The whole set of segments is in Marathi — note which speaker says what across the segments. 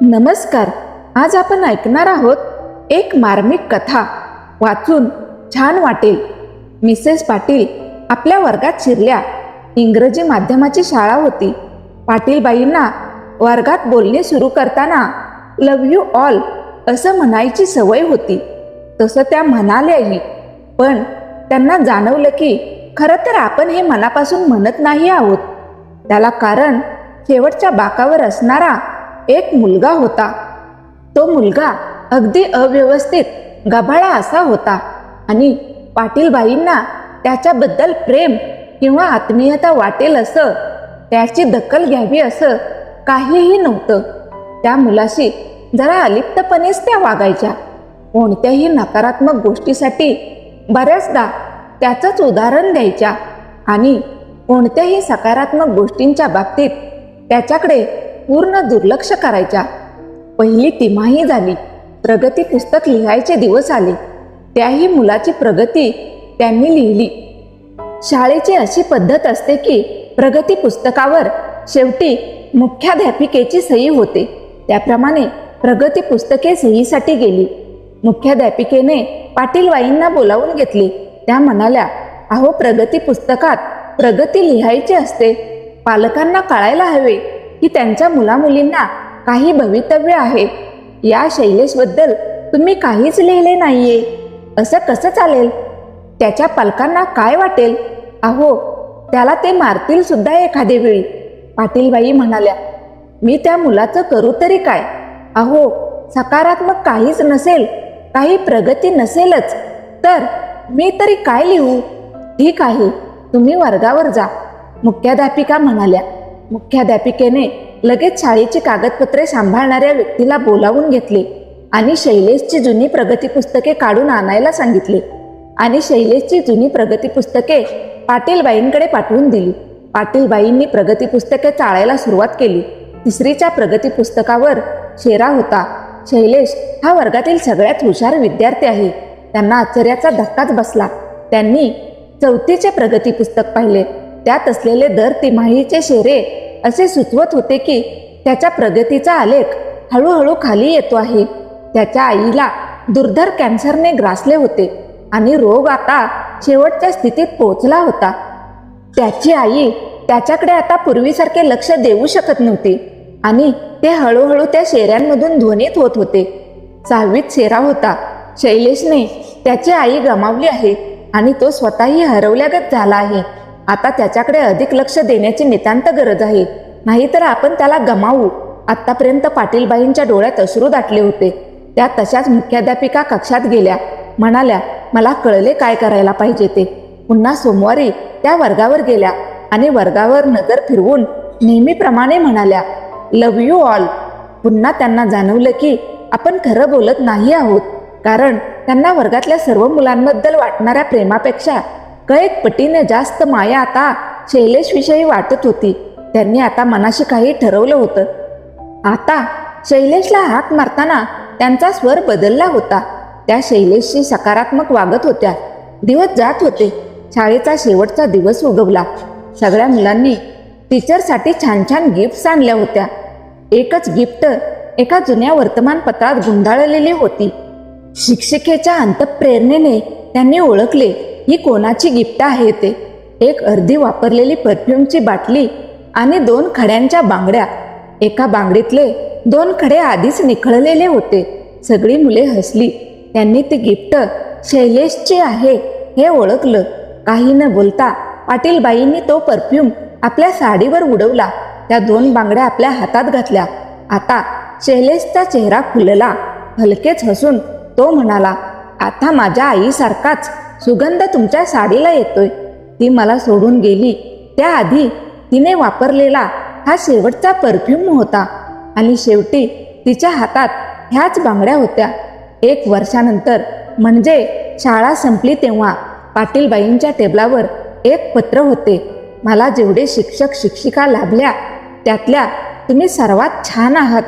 Speaker 1: नमस्कार. आज आपण ऐकणार आहोत एक मार्मिक कथा. वाचून छान वाटेल. मिसेस पाटील आपल्या वर्गात शिरल्या. इंग्रजी माध्यमाची शाळा होती. पाटीलबाईंना वर्गात बोलणे सुरू करताना लव यू ऑल असं म्हणायची सवय होती. तसं त्या म्हणाल्याही. पण त्यांना जाणवलं की खरं तर आपण हे मनापासून म्हणत नाही आहोत. त्याला कारण शेवटच्या बाकावर असणारा एक मुलगा होता. तो मुलगा अगदी अव्यवस्थित गभाळा असा होता आणि पाटीलबाईंना त्याच्याबद्दल प्रेम किंवा आत्मीयता वाटेल असं त्याची दखल घ्यावी असं काहीही नव्हतं. त्या मुलाशी जरा अलिप्तपणेच त्या वागायच्या. कोणत्याही नकारात्मक गोष्टीसाठी बऱ्याचदा त्याचंच उदाहरण द्यायच्या आणि कोणत्याही सकारात्मक गोष्टींच्या बाबतीत त्याच्याकडे पूर्ण दुर्लक्ष करायच्या. पहिली तिमाही झाली. प्रगती पुस्तक लिहायचे दिवस आले. त्याही मुलाची प्रगती त्यांनी लिहिली. शाळेची अशी पद्धत असते की प्रगती पुस्तकावर शेवटी मुख्याध्यापिकेची सही होते. त्याप्रमाणे प्रगती पुस्तके सहीसाठी गेली. मुख्याध्यापिकेने पाटीलवाईंना बोलावून घेतले. त्या म्हणाल्या अहो प्रगती पुस्तकात प्रगती लिहायची असते. पालकांना कळायला हवे. की त्यांच्या मुलामुलींना काही भवितव्य आहे. या शैलेशबद्दल तुम्ही काहीच लिहिले नाहीये. असं कसं चालेल? त्याच्या पालकांना काय वाटेल? अहो त्याला ते मारतील सुद्धा एखादे वेळी. पाटीलबाई म्हणाल्या मी त्या मुलाचं करू तरी काय? अहो सकारात्मक काहीच नसेल काही प्रगती नसेलच. तर मी तरी काय लिहू? ठीक आहे तुम्ही वर्गावर जा मुख्याध्यापिका म्हणाल्या. मुख्याध्यापिकेने लगेच शाळेची कागदपत्रे सांभाळणाऱ्या व्यक्तीला बोलावून घेतले आणि शैलेशची जुनी प्रगती पुस्तके काढून आणायला सांगितले आणि शैलेशची जुनी प्रगती पुस्तके पाटीलबाईंकडे पाठवून दिली. पाटीलबाईंनी प्रगती पुस्तके चाळायला सुरुवात केली. तिसरीच्या प्रगती पुस्तकावर शेरा होता. शैलेश हा वर्गातील सगळ्यात हुशार विद्यार्थी आहे. त्यांना आश्चर्याचा धक्काच बसला. त्यांनी चौथीचे प्रगती पुस्तक पाहिले. त्यात असलेले दर तिमाहीचे शेरे असे सुचवत होते की त्याच्या प्रगतीचा आलेख हळूहळू खाली येतो आहे. त्याच्या आईला दुर्धर कॅन्सरने ग्रासले होते आणि रोग आता शेवटच्या स्थितीत पोहोचला होता. त्याची आई त्याच्याकडे आता पूर्वीसारखे लक्ष देऊ शकत नव्हती आणि ते हळूहळू त्या शेऱ्यांमधून ध्वनित होत होते. सहावीत शेरा होता. शैलेशने त्याची आई गमावली आहे आणि तो स्वतःही हरवल्यागत झाला आहे. आता त्याच्याकडे अधिक लक्ष देण्याची नितांत गरज आहे. नाहीतर आपण त्याला गमावू. आतापर्यंत पाटीलबाईंच्या डोळ्यात अश्रू दाटले होते. त्या तशाच मुख्याध्यापिका कक्षात गेल्या. म्हणाल्या मला कळले काय करायला पाहिजे ते. पुन्हा सोमवारी त्या वर्गावर गेल्या आणि वर्गावर नजर फिरवून नेहमीप्रमाणे म्हणाल्या लव यू ऑल. पुन्हा त्यांना जाणवलं की आपण खरं बोलत नाही आहोत. कारण त्यांना वर्गातल्या सर्व मुलांबद्दल वाटणाऱ्या प्रेमापेक्षा कैक पटीने जास्त माया आता शैलेशविषयी वाटत होती. त्यांनी आता मनाशी काही ठरवलं होतं. आता शैलेशला हाक मारताना त्यांचा स्वर बदलला होता. त्या शैलेशशी सकारात्मक वागत होत्या. दिवस जात होते. शाळेचा शेवटचा दिवस उगवला. सगळ्या मुलांनी टीचरसाठी छान छान गिफ्ट्स आणल्या होत्या. एकच गिफ्ट एका जुन्या वर्तमानपत्रात गुंडाळलेली होती. शिक्षिकेच्या अंतप्रेरणेने त्यांनी ओळखले. ही कोणाची गिफ्ट आहे ते? एक अर्धी वापरलेली परफ्यूमची बाटली आणि दोन खड्यांच्या बांगड्या. एका बांगडीतले दोन खडे आधीच निखळलेले होते. सगळी मुले हसली. त्यांनी ती गिफ्ट शैलेशची आहे हे ओळखलं. काही न बोलता पाटीलबाईंनी तो परफ्यूम आपल्या साडीवर उडवला. त्या दोन बांगड्या आपल्या हातात घातल्या. आता शैलेशचा चेहरा खुलला. हलकेच हसून तो म्हणाला आता माझ्या आईसारखाच सुगंध तुमच्या साडीला येतोय. ती मला सोडून गेली. त्याआधी तिने वापरलेला हा शेवटचा परफ्यूम होता आणि शेवटी तिच्या हातात ह्याच बांगड्या होत्या. एक वर्षानंतर म्हणजे शाळा संपली तेव्हा पाटीलबाईंच्या टेबलावर एक पत्र होते. मला जेवढे शिक्षक शिक्षिका लाभल्या त्यातल्या तुम्ही सर्वात छान आहात.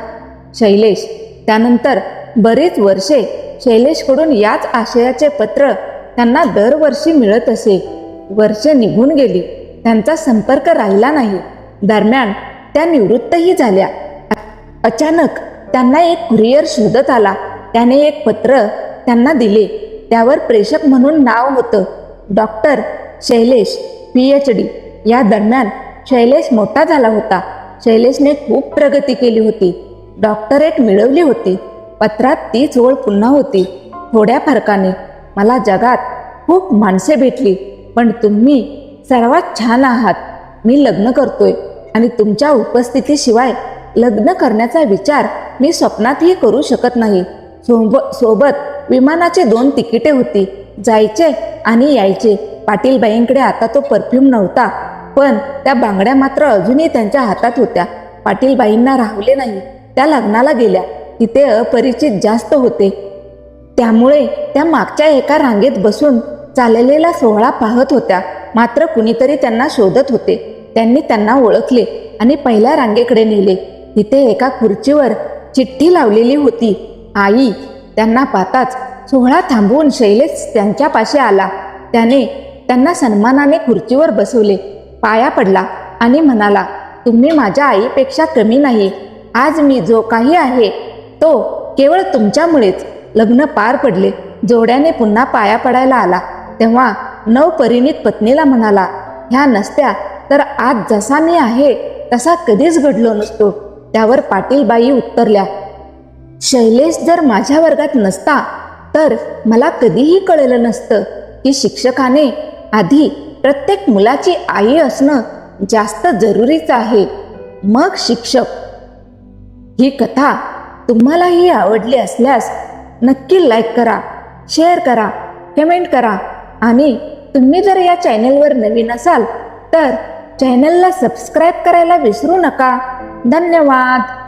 Speaker 1: शैलेश त्यानंतर बरीच वर्षे शैलेशकडून याच आशयाचे पत्र त्यांना दरवर्षी मिळत असे. वर्ष निघून गेली. त्यांचा संपर्क राहिला नाही. दरम्यान त्या निवृत्तही झाल्या. अचानक त्यांना एक कुरिअर शोधत आला. त्याने एक पत्र त्यांना दिले. त्यावर प्रेषक म्हणून नाव होतं. Doctor Shailesh P H D या दरम्यान शैलेश मोठा झाला होता. शैलेशने खूप प्रगती केली होती. डॉक्टरेट मिळवली होती. पत्रात तीच ओळ पुन्हा होती. थोड्या फरकाने. मला जगात खूप माणसे भेटली पण तुम्ही सर्वात छान आहात. मी लग्न करतोय आणि तुमच्या उपस्थितीशिवाय लग्न करण्याचा विचार मी स्वप्नातही करू शकत नाही. सोब सोबत विमानाची दोन तिकिटे होती. जायचे आणि यायचे. पाटीलबाईंकडे आता तो परफ्यूम नव्हता पण त्या बांगड्या मात्र अजूनही त्यांच्या हातात होत्या. पाटीलबाईंना राहले नाही. त्या लग्नाला गेल्या. तिथे अपरिचित जास्त होते. त्यामुळे त्या मागच्या एका रांगेत बसून चाललेला सोहळा पाहत होत्या. मात्र कुणीतरी त्यांना शोधत होते. त्यांनी त्यांना ओळखले आणि पहिल्या रांगेकडे नेले. तिथे एका खुर्चीवर चिठ्ठी लावलेली होती. आई त्यांना पाहताच सोहळा थांबवून शैलेश त्यांच्यापाशी आला. त्याने त्यांना सन्मानाने खुर्चीवर बसवले. पाया पडला आणि म्हणाला तुम्ही माझ्या आईपेक्षा कमी नाही. आज मी जो काही आहे तो केवळ तुमच्यामुळेच. लग्न पार पडले. जोड्याने पुन्हा पाया पडायला आला. तेव्हा नवपरिणित पत्नीला म्हणाला ह्या नसत्या तर आज जसा मी आहे तसा कधीच घडलो नसतो. त्यावर पाटीलबाई उत्तरल्या शैलेश जर माझ्या वर्गात नसता तर मला कधीही कळलं नसतं की शिक्षकाने आधी प्रत्येक मुलाची आई असणं जास्त जरुरीचं आहे. मग शिक्षक ही कथा तुम्हालाही आवडली असल्यास नक्की लाईक करा शेअर करा कमेंट करा. आणि तुम्ही जर या चॅनलवर नवीन असाल तर चॅनलला सबस्क्राईब करायला विसरू नका. धन्यवाद.